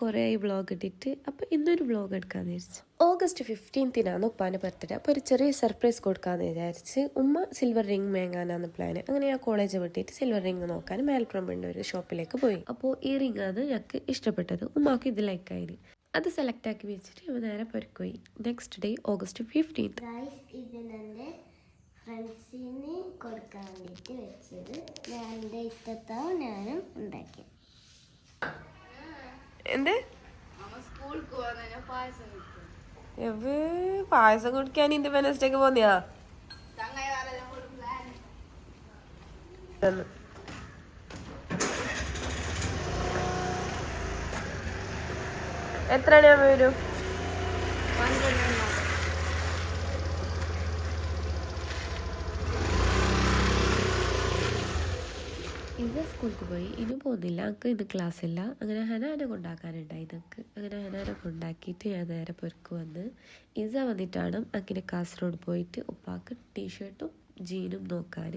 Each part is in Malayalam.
കുറേ ആയി വ്ളോഗ് ഇട്ടിട്ട് അപ്പോൾ ഇന്നൊരു വ്ളോഗ് എടുക്കാമെന്ന് വിചാരിച്ചു. ഓഗസ്റ്റ് ഫിഫ്റ്റീൻത്തിനാണ് ഉപ്പാന്റെ ബർത്ത്ഡേ അപ്പോൾ ഒരു ചെറിയ സർപ്രൈസ് കൊടുക്കാമെന്ന് വിചാരിച്ച് ഉമ്മ സിൽവർ റിംഗ് വാങ്ങാനാണ് പ്ലാൻ അങ്ങനെ ഞാൻ കോളേജ് വിട്ടിട്ട് സിൽവർ റിംഗ് നോക്കാൻ മേൽപ്രമിന്റെ ഒരു ഷോപ്പിലേക്ക് പോയി. അപ്പോൾ ഈ റിംഗ് ആണ് ഞങ്ങൾക്ക് ഇഷ്ടപ്പെട്ടത്. ഉമ്മാക്ക് ഇത് ലൈക്കായി അത് സെലക്ട് ആക്കി വെച്ചിട്ട് ഇവ നേരെ പൊരുക്കുപോയി നെക്സ്റ്റ് ഡേ ഓഗസ്റ്റ് ഫിഫ്റ്റീൻത്ത് ഫ്രണ്ട്സിന് കൊടുക്കാൻ വേണ്ടിയിട്ട് വെച്ചത്. ഞാൻ എന്റെ ഇഷ്ടത്താവും ഞാനും ഉണ്ടാക്കി എന്ത്? പായസം കുടിക്കാൻ ഇൻഡിപെൻഡൻസ് ഡേക്ക് പോന്നിയാ? എത്ര മണിയാകുമ്പോ വരും? ഇത് സ്കൂൾക്ക് പോയി. ഇനി പോകുന്നില്ല. അങ്ങക്ക് ഇന്ന് ക്ലാസ് ഇല്ല. അങ്ങനെ ഹനാനെ കൊണ്ടാക്കാനുണ്ടായി നമുക്ക് അങ്ങനെ ഹനാനെ കൊണ്ടാക്കിയിട്ട് ഞാൻ നേരെ പൊരുക്ക് വന്ന് ഇസ വന്നിട്ടാണ് അങ്ങനെ കാസർഗോഡ് പോയിട്ട് ഉപ്പാക്ക് ടീഷർട്ടും ജീനും നോക്കാൻ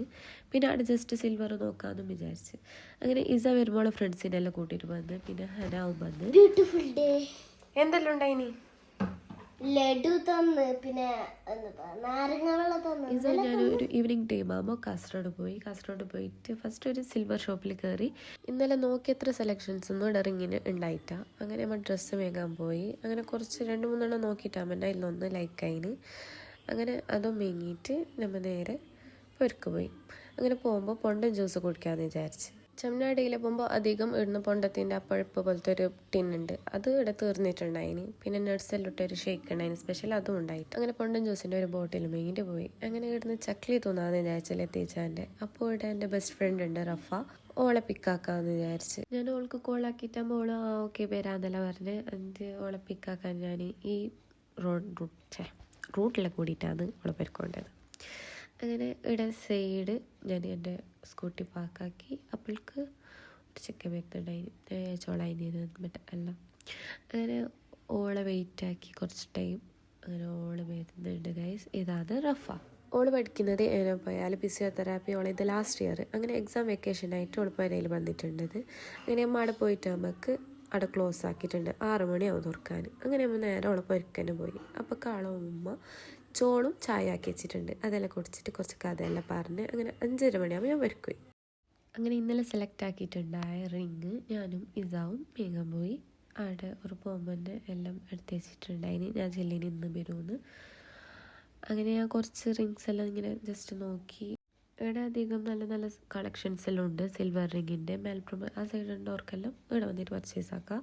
പിന്നെ അവിടെ ജസ്റ്റ് സിൽവർ നോക്കാമെന്നും വിചാരിച്ച്. അങ്ങനെ ഇസ വരുമ്പോൾ ഫ്രണ്ട്സിനെല്ലാം കൂട്ടിയിട്ട് വന്ന് പിന്നെ ഹനാവും വന്ന്. ബ്യൂട്ടിഫുൾ ഡേ എന്തെല്ലാം ഉണ്ടായിനി? ലഡു തന്ന് പിന്നെ നാരങ്ങ വെള്ളം തന്നു. ഇന്നലെ ഞാൻ ഒരു ഈവനിങ് ടൈം ആകുമ്പോൾ കാസർഗോഡ് പോയി. കാസർഗോഡ് പോയിട്ട് ഫസ്റ്റ് ഒരു സിൽവർ ഷോപ്പിൽ കയറി ഇന്നലെ നോക്കി എത്ര സെലക്ഷൻസ് ഒന്നും ഡറിങ്ങിന് ഉണ്ടായിട്ടാ. അങ്ങനെ നമ്മൾ ഡ്രസ്സ് മേങ്ങാൻ പോയി. അങ്ങനെ കുറച്ച് രണ്ട് മൂന്നെണ്ണം നോക്കിയിട്ടാണ് എന്റെ അതിലൊന്ന് ലൈക്കായിന് അങ്ങനെ അതും മേങ്ങിയിട്ട് നമ്മൾ നേരെ പൊരുക്ക് പോയി. അങ്ങനെ പോകുമ്പോൾ പൊണ്ടൻ ജ്യൂസ് കുടിക്കാമെന്ന് വിചാരിച്ച്. ചെമ്മനാടിയിൽ പോകുമ്പോൾ അധികം ഇടുന്ന പൊണ്ടത്തിന്റെ ആ പഴുപ്പ് പോലത്തെ ഒരു ടിന്നുണ്ട് അത് ഇവിടെ തീർന്നിട്ടുണ്ടായിന്. പിന്നെ നട്ട്സെല്ലിട്ട് ഒരു ഷേക്ക് ഉണ്ടായിന്. സ്പെഷ്യൽ അതും ഉണ്ടായിട്ട്. അങ്ങനെ പൊണ്ടൻ ജ്യൂസിന്റെ ഒരു ബോട്ടിൽ മേങ്ങിട്ട് പോയി. അങ്ങനെ ഇവിടുന്ന് ചക്ലി തോന്നാന്ന് വിചാരിച്ചാൽ എത്തിച്ചാന്റെ അപ്പോൾ ഇവിടെ എന്റെ ബെസ്റ്റ് ഫ്രണ്ട് ഉണ്ട് റഫ. ഓളെ പിക്കാക്കാന്ന് വിചാരിച്ച്. ഞാൻ ഓൾക്ക് കോളാക്കിയിട്ടാകുമ്പോൾ ഓൾ ആ ഓക്കെ വരാന്നല്ല പറഞ്ഞ്. എന്നിട്ട് ഓളെ പിക്കാക്കാൻ ഞാൻ ഈ റോഡ് റൂട്ട് റൂട്ടിലെ കൂടിയിട്ടാണ് ഓളെ പെരുക്കൊണ്ടത്. അങ്ങനെ ഇവിടെ സൈഡ് ഞാൻ എന്റെ സ്കൂട്ടി പാക്കാക്കി അപ്പോൾക്ക് ഒരു ചെക്കൻ വരുന്നുണ്ടായി ചോളായിന് മറ്റേ അല്ല അങ്ങനെ ഓളെ വെയിറ്റ് ആക്കി കുറച്ച് ടൈം അങ്ങനെ ഓൾ വരുന്നുണ്ട് ഗൈസ് ഇതാണ് റഫ. ഓൾ പഠിക്കുന്നത് ഏനോ പോയാൽ ഫിസിയോതെറാപ്പി ഓളെ ഇത് ലാസ്റ്റ് ഇയർ അങ്ങനെ എക്സാം വെക്കേഷൻ ആയിട്ട് ഓൾ പുരയിൽ വന്നിട്ടുണ്ടത് അങ്ങനെ അമ്മ അവിടെ പോയിട്ട് നമുക്ക് അവിടെ ക്ലോസ് ആക്കിയിട്ടുണ്ട്. ആറ് മണിയാവും തുറക്കാൻ. അങ്ങനെ അമ്മ നേരെ ഓളെ പൊരുക്കന്നെ പോയി. അപ്പോൾ കാളോ ഉമ്മ ചോളും ചായ ആക്കി വെച്ചിട്ടുണ്ട്. അതെല്ലാം കുടിച്ചിട്ട് കുറച്ച് കഥയെല്ലാം പറഞ്ഞ് അങ്ങനെ അഞ്ചര മണിയാകുമ്പോൾ ഞാൻ വരക്കുപോയി അങ്ങനെ ഇന്നലെ സെലക്ട് ആക്കിയിട്ടുണ്ടായ റിങ് ഞാനും ഇസാവും മേങ്ങാൻ പോയി. അവിടെ ഒരു പോകുമ്പോൾ എല്ലാം എടുത്ത് വെച്ചിട്ടുണ്ടായിന്. ഞാൻ ചെല്ലിന് ഇന്ന് വരുമെന്ന് അങ്ങനെ ഞാൻ കുറച്ച് റിങ്സ് എല്ലാം ഇങ്ങനെ ജസ്റ്റ് നോക്കി. ഇവിടെ അധികം നല്ല നല്ല കളക്ഷൻസ് എല്ലാം ഉണ്ട്. സിൽവർ റിങ്ങിന്റെ മെൽപ്രം ആ സൈഡ് ഉണ്ടവർക്കെല്ലാം ഇവിടെ വന്നിട്ട് പർച്ചേസ് ആക്കാം.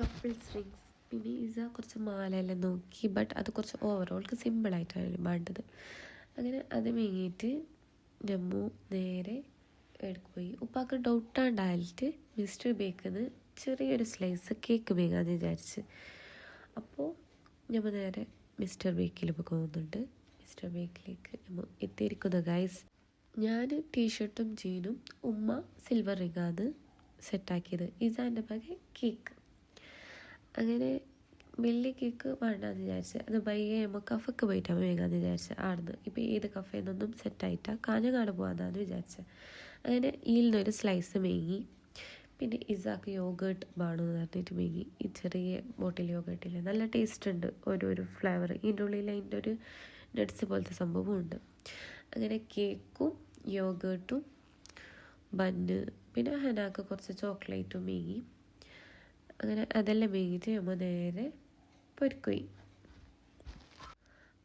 കപ്പിൾസ് റിങ്സ് പിന്നെ ഇസ കുറച്ച് മാലയെല്ലാം നോക്കി ബട്ട് അത് കുറച്ച് ഓവറോൾക്ക് സിമ്പിളായിട്ടാണ് വേണ്ടത്. അങ്ങനെ അത് മേങ്ങിയിട്ട് ജമ്മു നേരെ എടുക്കുപോയി ഉപ്പാക്ക് ഡൗട്ടാണ്ടായിട്ട് മിസ്റ്റർ ബേക്കിന്ന് ചെറിയൊരു സ്ലൈസ് കേക്ക് മേങ്ങാന്ന് വിചാരിച്ച്. അപ്പോൾ നമ്മൾ നേരെ മിസ്റ്റർ ബേക്കിൽ പോകുന്നുണ്ട്. മിസ്റ്റർ ബേക്കിലേക്ക് നമ്മൾ എത്തിയിരിക്കുന്നു ഗൈസ് ഞാൻ ടീഷർട്ടും ജീനും ഉമ്മ സിൽവർ റിങ്ങാണ് സെറ്റാക്കിയത് ഇസാന്റെ പകരം കേക്ക് അങ്ങനെ വലിയ കേക്ക് വേണ്ടാന്ന് വിചാരിച്ച്. അത് ബയ്യെ നമ്മൾ കഫക്ക് പോയിട്ടാണ് വേഗാന്ന് വിചാരിച്ചത് ആടുന്ന്. ഇപ്പോൾ ഏത് കഫേന്നൊന്നും സെറ്റായിട്ടാണ് കാഞ്ഞങ്ങാട് പോകാമെന്നാണ് വിചാരിച്ചത് അങ്ങനെ ഇതിൽ നിന്നൊരു സ്ലൈസ് മേങ്ങി. പിന്നെ ഇസാക്ക് യോഗേർട്ട് വേണമെന്ന് പറഞ്ഞിട്ട് മേങ്ങി. ഈ ചെറിയ ബോട്ടിൽ യോഗേർട്ടില്ല നല്ല ടേസ്റ്റ് ഉണ്ട്. ഓരോരോ ഫ്ലേവർ ഇതിന്റെ ഉള്ളിൽ അതിന്റെ ഒരു നട്ട്സ് പോലത്തെ സംഭവവും ഉണ്ട്. അങ്ങനെ കേക്കും യോഗേർട്ടും ബന്ന് പിന്നെ ഹനാക്ക് കുറച്ച് ചോക്ലേറ്റും മേങ്ങി. അങ്ങനെ അതെല്ലാം വേവിച്ച് നമ്മൾ നേരെ പൊരിക്കുകയും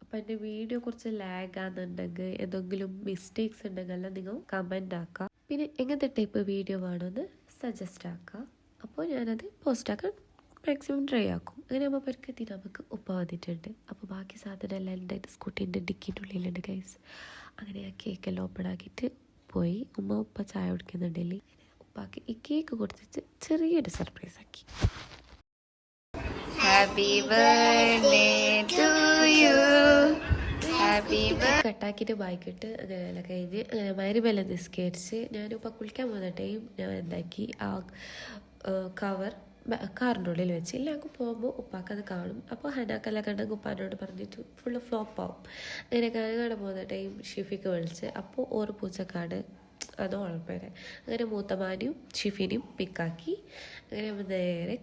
അപ്പം എന്റെ വീഡിയോ കുറച്ച് ലാഗ് ആണെന്നുണ്ടെങ്കിൽ എന്തെങ്കിലും മിസ്റ്റേക്സ് ഉണ്ടെങ്കിൽ നിങ്ങൾ കമന്റ് ആക്കുക. പിന്നെ എങ്ങനത്തെ ടൈപ്പ് വീഡിയോ വേണമെന്ന് സജസ്റ്റ് ആക്കുക. അപ്പോൾ ഞാനത് പോസ്റ്റ് ആക്കാൻ മാക്സിമം ട്രൈ ആക്കും. അങ്ങനെ നമ്മൾ പരിക്കത്തി നമുക്ക് ഉപ്പ വന്നിട്ടുണ്ട് അപ്പോൾ ബാക്കി സാധനം എല്ലാം ഉണ്ടായിട്ട് സ്കൂട്ടീന്റെ ഡിക്കിന്റെ ഉള്ളിലുണ്ട് ഗൈസ് അങ്ങനെ ആ കേക്കെല്ലാം ഓപ്പൺ ആക്കിയിട്ട് പോയി. ഉമ്മ ഉപ്പ ചായ കുടിക്കുന്നുണ്ടെങ്കിൽ ഉപ്പാക്ക് ഈ കേക്ക് കൊടുത്തിട്ട് ചെറിയൊരു സർപ്രൈസ് ആക്കി. Happy birthday to you happy. കട്ടാക്കിയിട്ട് ബാക്കിയിട്ട് അങ്ങനെ കഴിഞ്ഞ് അങ്ങനെ മരുമെല്ലാം നിസ്കരിച്ച് ഞാനിപ്പോൾ കുളിക്കാൻ പോകുന്ന ടൈം ഞാൻ എന്താക്കി? ആ കവർ കാറിന്റെ ഉള്ളിൽ വെച്ച് ഇല്ല അങ്ങ് പോകുമ്പോൾ ഉപ്പാക്കത് കാണും. അപ്പോൾ ഹനാക്കെല്ലാം കണ്ടെങ്കിൽ ഉപ്പാനോട് പറഞ്ഞിട്ട് ഫുള്ള് ഫ്ലോപ്പ് ആവും. അങ്ങനെ കാണാൻ പോകുന്ന ടൈം ഷിഫിക്ക് വിളിച്ച് അപ്പോൾ ഓറ് പൂച്ചക്കാട് അത് ഉഴപ്പേരെ അങ്ങനെ മൂത്തമാനും ഷിഫിനും പിക്കാക്കി. അങ്ങനെ നേരെ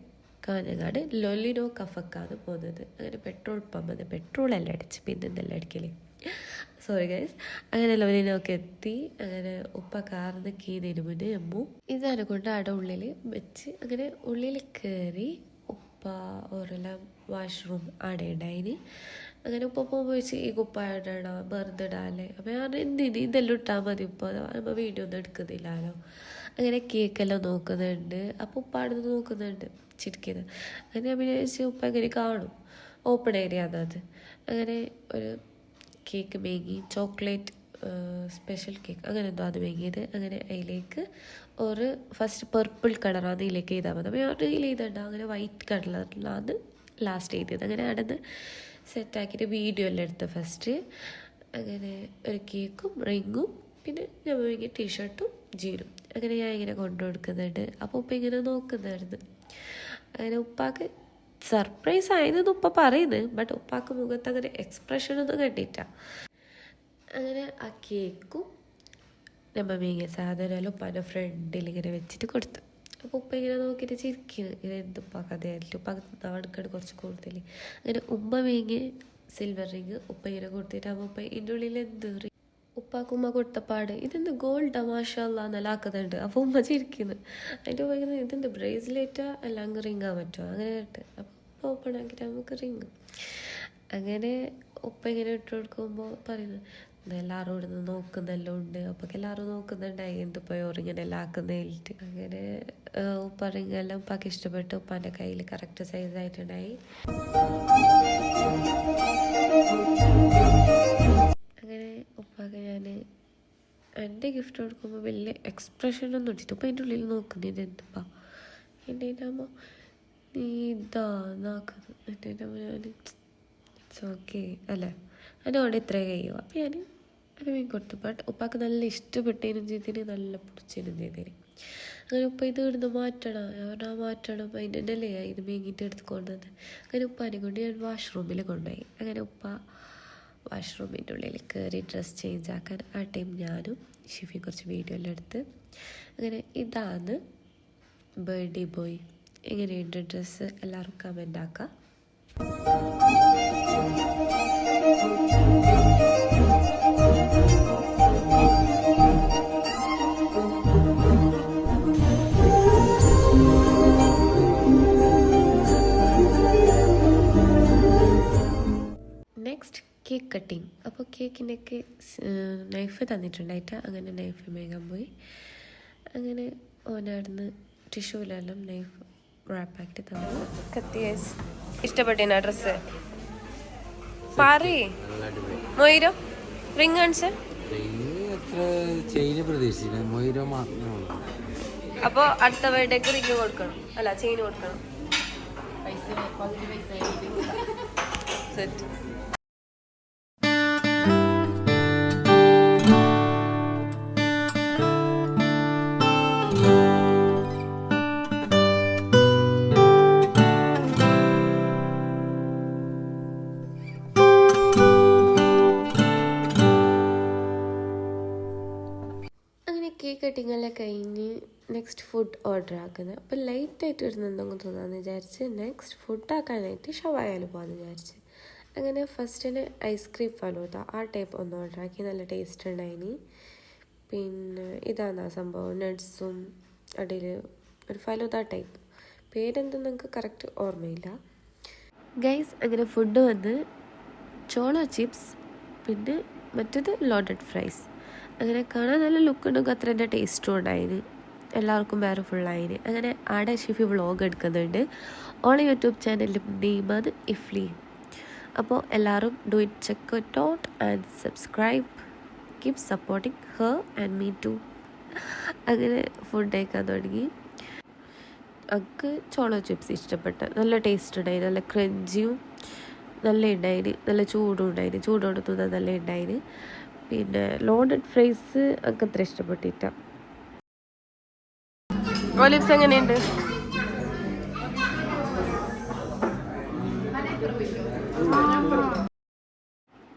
കാഞ്ഞങ്ങാട് ലൊലിനോ കഫക്കാണ് പോകുന്നത്. അങ്ങനെ പെട്രോൾ പമ്പ് പെട്രോൾ എല്ലാം അടിച്ച് പിന്നെ എന്തെല്ലാം അടിക്കലേ. സോറി ഗൈസ് അങ്ങനെ ലൊലിനൊക്കെ എത്തി. അങ്ങനെ ഉപ്പ കാർന്ന് കീന്നതിന് മുന്നേ അമ്മു ഇതാണ് കൊണ്ട് അവിടെ ഉള്ളിൽ വെച്ച് അങ്ങനെ ഉള്ളിൽ കയറി ഉപ്പ ഓരെല്ലാം വാഷ്റൂം അവിടെ ഉണ്ടായിന് അങ്ങനെ ഉപ്പ ഉപയോഗിച്ച് ഈ കുപ്പായ ഇടണം വെറുതെ ഇടാല്ലേ? അപ്പം ഞാൻ ഇതെല്ലാം ഇട്ടാൽ മതി ഇപ്പോൾ നമ്മൾ വീഡിയോ ഒന്നും എടുക്കുന്നില്ലല്ലോ. അങ്ങനെ കേക്കെല്ലാം നോക്കുന്നുണ്ട്. അപ്പോൾ ഉപ്പ അവിടെ നിന്ന് നോക്കുന്നുണ്ട്. ചിരിക്കുന്നത് അങ്ങനെ അഭിനയിച്ച് ഉപ്പ എങ്ങനെ കാണും? ഓപ്പൺ ഏരിയ അത്. അങ്ങനെ ഒരു കേക്ക് മേങ്ങി ചോക്ലേറ്റ് സ്പെഷ്യൽ കേക്ക് അങ്ങനെ എന്തോ അത് വേങ്ങിയത് അങ്ങനെ അതിലേക്ക് ഒരു ഫസ്റ്റ് പർപ്പിൾ കളറാണ് ഇതിലേക്ക് ചെയ്താൽ മതി. അപ്പോൾ ഞാൻ ഇതിൽ എഴുതണ്ട അങ്ങനെ വൈറ്റ് കളറിലാണ് ലാസ്റ്റ് എഴുതിയത് അങ്ങനെ നിന്ന് സെറ്റാക്കിയിട്ട് വീഡിയോ എല്ലാം എടുത്ത് ഫസ്റ്റ്. അങ്ങനെ ഒരു കേക്കും റിങ്ങും പിന്നെ ഞാൻ വാങ്ങിയ ടീഷർട്ടും ജീനും. അങ്ങനെ ഞാൻ ഇങ്ങനെ കൊണ്ടു കൊടുക്കുന്നുണ്ട്. അപ്പോൾ ഉപ്പ ഇങ്ങനെ നോക്കുന്നായിരുന്നു. അങ്ങനെ ഉപ്പാക്ക് സർപ്രൈസ് ആയിരുന്നു ഉപ്പ പറയുന്നത് ബട്ട് ഉപ്പാക്ക് മുഖത്ത് അങ്ങനെ എക്സ്പ്രഷൻ ഒന്നും കണ്ടിട്ട അങ്ങനെ ആ കേക്കും നമ്മ മീങ്ങിയ സാധനമെല്ലാം ഉപ്പാന്റെ ഫ്രണ്ടിൽ ഇങ്ങനെ വെച്ചിട്ട് കൊടുത്തു. അപ്പോൾ ഉപ്പ ഇങ്ങനെ നോക്കിയിട്ട് ചിരിക്കുന്നു ഇങ്ങനെ എന്ത് ഉപ്പ കഥയായിട്ട് ഉപ്പ നാണക്കേട് കുറച്ച് കൂടുതൽ അങ്ങനെ ഉമ്മ വീങ്ങ് സിൽവർ റിങ് ഉപ്പ ഇങ്ങനെ കൊടുത്തിട്ട് അമ്മ ഉപ്പ ഇതിന്റെ ഉള്ളിൽ എന്ത് ring? ഉപ്പാക്ക് ഉമ്മ കൊടുത്ത പാട്. ഇതെന്ത് ഗോൾഡ് മാഷല്ല എന്നെല്ലാം ആക്കുന്നുണ്ട്. അപ്പോൾ ഉമ്മ ചിരിക്കുന്നു. അതിന്റെ പറയുന്നത് ഇതെന്ത് ബ്രേസ്ലെറ്റാ അല്ല അങ്ങ് റിങ്ങാൻ പറ്റുമോ അങ്ങനെ കേട്ട്. അപ്പോൾ ഉപ്പ ഓപ്പൺ ആക്കിയിട്ട് നമുക്ക് റിങ് അങ്ങനെ ഉപ്പ ഇങ്ങനെ ഇട്ട് കൊടുക്കുമ്പോൾ പറയുന്നത് "ഇത് എല്ലാവരും ഇവിടെ നിന്ന് നോക്കുന്നെല്ലാം ഉണ്ട്. അപ്പോൾ എല്ലാവരും നോക്കുന്നുണ്ടായി. എന്തിപ്പോൾ ഇങ്ങനെ എല്ലാം ആക്കുന്നേലിട്ട് അങ്ങനെ ഉപ്പറിങ്ങെല്ലാം ഉപ്പ റിങ്ങെല്ലാം ഉപ്പാക്ക് ഇഷ്ടപ്പെട്ടു. ഉപ്പാന്റെ കയ്യിൽ കറക്റ്റ് സൈസ് ആയിട്ടുണ്ടായി. അങ്ങനെ ഉപ്പാക്ക് ഞാൻ എന്റെ ഗിഫ്റ്റ് കൊടുക്കുമ്പോൾ വലിയ എക്സ്പ്രഷൻ ഒന്നും ഇട്ടിട്ട് ഉപ്പ എന്റെ ഉള്ളിൽ നോക്കുന്നത് എന്തുപ്പാ എന്റെ അമ്മ നീ ഇതാ നാക്കുന്നു എന്റെ അമ്മ ഞാൻ ഇറ്റ്സ് ഓക്കെ അല്ലേ? അതുകൊണ്ട് ഇത്രേ കഴിയുമോ അപ്പോൾ ഞാൻ അത് മീൻ കൊടുത്തു. ബട്ട് ഉപ്പാക്ക് നല്ല ഇഷ്ടപ്പെട്ടതിനും ചെയ്തതിന് നല്ല പിടിച്ചേനും ചെയ്തതിന് അങ്ങനെ ഉപ്പ ഇത് ഇവിടുന്ന് മാറ്റണം. ഞാൻ പറഞ്ഞാൽ മാറ്റണം. അതിന്റെ അല്ലേ ഇത് മീങ്ങിയിട്ട് എടുത്ത് കൊണ്ടുവന്നത് അങ്ങനെ ഉപ്പാനെ കൊണ്ട് ഞാൻ വാഷ്റൂമിൽ കൊണ്ടുപോയി. അങ്ങനെ ഉപ്പ വാഷ്റൂമിന്റെ ഉള്ളിൽ കയറി ഡ്രസ്സ് ചേഞ്ച് ആക്കാൻ ആ ടൈം ഞാനും ഷിഫിയും കുറച്ച് വീഡിയോ എല്ലാം എടുത്ത് അങ്ങനെ ഇതാണ് ബർത്ത്ഡേ ബോയ് എങ്ങനെയുണ്ട് ഡ്രസ്സ് എല്ലാവർക്കും കമന്റ് ആക്കാം. അപ്പോൾ കേക്കിനൊക്കെ നൈഫ് തന്നിട്ടുണ്ടായിട്ട് അങ്ങനെ നൈഫ് മേങ്ങാൻ പോയി. അങ്ങനെ ഓനവിടുന്ന് ടിഷ്യൂലെല്ലാം നൈഫ് റാപ്പാക്കി തന്നു കത്തിയേസ് ഇഷ്ടപ്പെട്ടിന ഡ്രസ്സ് പാറി മൊയ്രോ റിങ് കാണിച്ച ട്രെയിന് എത്ര ചെയിന് പ്രതീക്ഷിച്ചില്ല മൊയ്രോ? മാത്രമേ ഉള്ളൂ അപ്പോൾ അടുത്ത ബർത്ത്ഡേക്ക് റിങ് കൊടുക്കണം. അല്ല ചെയിൻ കൊടുക്കണം. സെറ്റ് കേക്ക് കട്ടിങ് എല്ലാം കഴിഞ്ഞ് നെക്സ്റ്റ് ഫുഡ് ഓർഡർ ആക്കുന്നത് അപ്പോൾ ലൈറ്റ് ആയിട്ട് വരുന്ന എന്തെങ്കിലും തോന്നാന്ന് വിചാരിച്ച് നെക്സ്റ്റ് ഫുഡ് ആക്കാനായിട്ട് ഷവായാൽ പോകാമെന്ന് വിചാരിച്ച്. അങ്ങനെ ഫസ്റ്റിന് ഐസ്ക്രീം ഫലൂത ആ ടൈപ്പ് ഒന്ന് ഓർഡർ ആക്കി. നല്ല ടേസ്റ്റ് ഉണ്ടായിനി. പിന്നെ ഇതാണ് ആ സംഭവം നട്ട്സും അടിയിൽ ഒരു ഫലൂത ടൈപ്പ് പേരെന്തെന്ന് നമുക്ക് കറക്റ്റ് ഓർമ്മയില്ല. ഗൈസ് അങ്ങനെ ഫുഡ് വന്ന് ചോള ചിപ്സ് പിന്നെ മറ്റേത് ലോഡഡ് ഫ്രൈസ് അങ്ങനെ കാണാൻ നല്ല ലുക്ക് ഉണ്ടെങ്കിൽ അത്ര എന്റെ ടേസ്റ്റും ഉണ്ടായിന്. എല്ലാവർക്കും വേറെ ഫുള്ളായിന് അങ്ങനെ ആടെ ഷിഫി വ്ളോഗ് എടുക്കുന്നുണ്ട്. ഓളെ യൂട്യൂബ് ചാനലിൽ നെയ്മത് ഇഫ്ലി. അപ്പോൾ എല്ലാവരും do it check it out and subscribe keep supporting her and me too അങ്ങനെ ഫുഡ് കഴിക്കാൻ തുടങ്ങി. അക്ക് ചോളോ ചിപ്സ് ഇഷ്ടപ്പെട്ട. നല്ല ടേസ്റ്റ് ഉണ്ടായി നല്ല ക്രഞ്ചിയും നല്ല ഉണ്ടായിന്. നല്ല ചൂടും ഉണ്ടായിന്. ചൂടോടെ തിന്നാൻ നല്ല ഉണ്ടായിന്. പിന്നെ ലോഡഡ് ഫ്രൈസ് ഒക്കെ അത്ര ഇഷ്ടപ്പെട്ടിട്ട. ഒലിപ്സ് എങ്ങനെയുണ്ട്?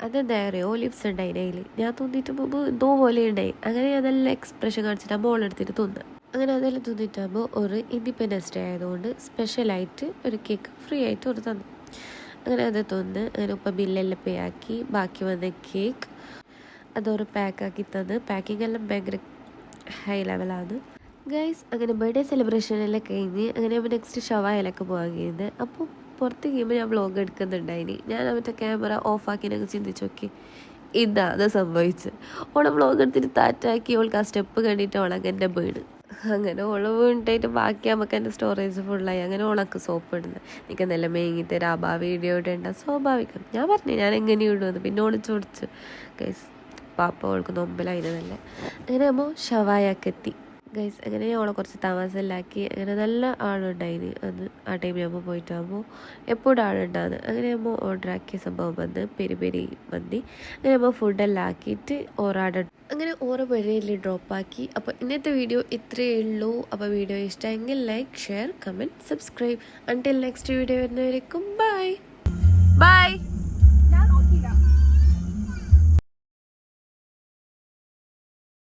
അതെന്താ അറിയോ? ഒലിപ്സ് ഉണ്ടായി അതിൽ ഞാൻ തോന്നിയിട്ട് മുമ്പ് എന്തോ പോലെ ഉണ്ടായി. അങ്ങനെ അതെല്ലാം എക്സ്പ്രഷൻ കാണിച്ചിട്ട് ബോൾ എടുത്തിട്ട് തിന്ന്. അങ്ങനെ അതെല്ലാം തോന്നിട്ടാകുമ്പോൾ ഒരു ഇൻഡിപെൻഡൻസ് ഡേ ആയതുകൊണ്ട് സ്പെഷ്യലായിട്ട് ഒരു കേക്ക് ഫ്രീ ആയിട്ട് ഒരു തന്നു. അങ്ങനെ അത് തോന്നുന്നു അങ്ങനെ ഉപ്പ ബില്ലെല്ലാം പേ ആക്കി ബാക്കി വന്ന കേക്ക് അതൊരു പാക്കാക്കി തന്ന് പാക്കിംഗ് എല്ലാം ഭയങ്കര ഹൈ ലെവലാണ് ഗൈസ് അങ്ങനെ ബർത്ത്ഡേ സെലിബ്രേഷൻ എല്ലാം കഴിഞ്ഞ് അങ്ങനെ അവൻ നെക്സ്റ്റ് ഷവായിലൊക്കെ പോകാൻ കഴിയുന്നത് അപ്പോൾ പുറത്ത് കഴിയുമ്പോൾ ഞാൻ വ്ളോഗ് എടുക്കുന്നുണ്ടായിനി. ഞാൻ അവന്റെ ക്യാമറ ഓഫാക്കി ഞങ്ങൾ ചിന്തിച്ചു നോക്കി ഇതാണ് സംഭവിച്ചത് ഓളെ വ്ളോഗ് എടുത്തിട്ട് താറ്റാക്കി ഓൾക്ക് ആ സ്റ്റെപ്പ് കണ്ടിട്ട് ഓളങ്ങ് എന്റെ വീട് അങ്ങനെ ഓൾ വീണിട്ടായിട്ട് ബാക്കി നമുക്ക് എന്റെ സ്റ്റോറേജ് ഫുള്ളായി അങ്ങനെ ഓളക്ക് സോപ്പ് ഇടുന്നത് എനിക്ക് നല്ല മേങ്ങി തരാം ആ വീഡിയോ ഇടേണ്ട. സ്വാഭാവികം. ഞാൻ പറഞ്ഞു ഞാൻ എങ്ങനെയും ഇടുമെന്ന് പിന്നെ ഓൾ ചോദിച്ചു പാപ്പ ഓൾക്ക് നൊമ്പലായിരുന്നല്ലേ അങ്ങനെ ആകുമ്പോൾ ഷവായൊക്കെ എത്തി. ഗൈസ് അങ്ങനെ അവളെ കുറച്ച് താമസമില്ലാക്കി അങ്ങനെ നല്ല ആളുണ്ടായിന്. അന്ന് ആ ടൈമിലാകുമ്പോൾ പോയിട്ടാകുമ്പോൾ എപ്പോഴും ആളുണ്ടാകുന്നു അങ്ങനെ ആകുമ്പോൾ ഓർഡർ ആക്കിയ സംഭവം വന്ന് പെരി പെരി മന്തി അങ്ങനെ ആകുമ്പോൾ ഫുഡെല്ലാം ആക്കിയിട്ട് ഓറാട അങ്ങനെ ഓറ വഴിയിൽ ഡ്രോപ്പാക്കി അപ്പോൾ ഇന്നത്തെ വീഡിയോ ഇത്രയേ ഉള്ളൂ. അപ്പോൾ വീഡിയോ ഇഷ്ടമെങ്കിൽ like share comment subscribe until next video വരുന്നവരേക്കും bye by